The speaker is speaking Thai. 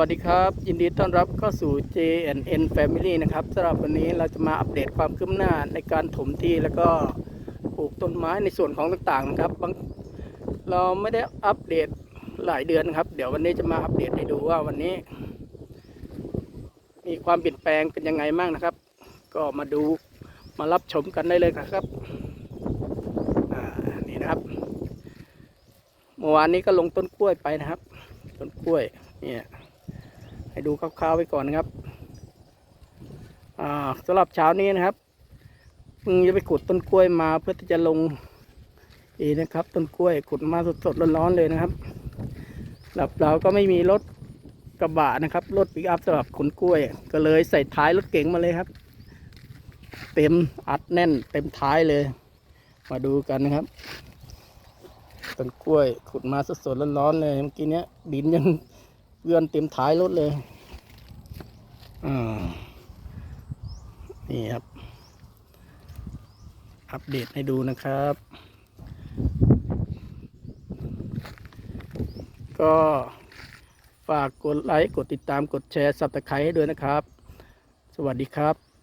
วัสดีครับ ยินดีต้อนรับเข้าสู่ JNN Family นะครับสำหรับวันนี้เราจะมาอัปเดตความคืบหน้าในการถมที่แล้วก็ปลูกต้นไม้ในส่วนของต่างๆนะครับบางเราไม่ได้อัปเดตหลายเดือนนะครับ เดี๋ยววันนี้จะมาอัปเดตให้ดูว่าวันนี้ มีความเปลี่ยนแปลงเป็นยังไงบ้างนะครับ ก็มาดูมารับชมกันได้เลยครับอ่านี่นะครับเมื่อวานนี้ก็ลงต้นกล้วยไปนะครับ ต้นกล้วยเนี่ย ให้ดูคร่าวๆไว้ก่อนนะครับอ่าสำหรับเช้านี้นะครับเพิ่งจะไปขุดต้นกล้วยมาเพื่อที่จะลงอีนะครับ ต้นกล้วยขุดมาสดๆร้อนๆเลยนะครับหลับเราก็ไม่มีรถกระบะนะครับรถปิกอัพสำหรับขนกล้วย ก็เลยใส่ท้ายรถเก๋งมาเลยครับ เต็มอัดแน่น เต็มท้ายเลย มาดูกันนะครับต้นกล้วยขุดมาสดๆร้อนๆเลยเมื่อกี้เนี้ยดินยังเปื้อนเต็มท้ายรถเลย อ่านี่ครับ อัปเดตให้ดูนะครับ ก็ฝากกดไลค์ กดติดตามกดแชร์สับตะไคร้ให้ด้วยนะครับ สวัสดีครับ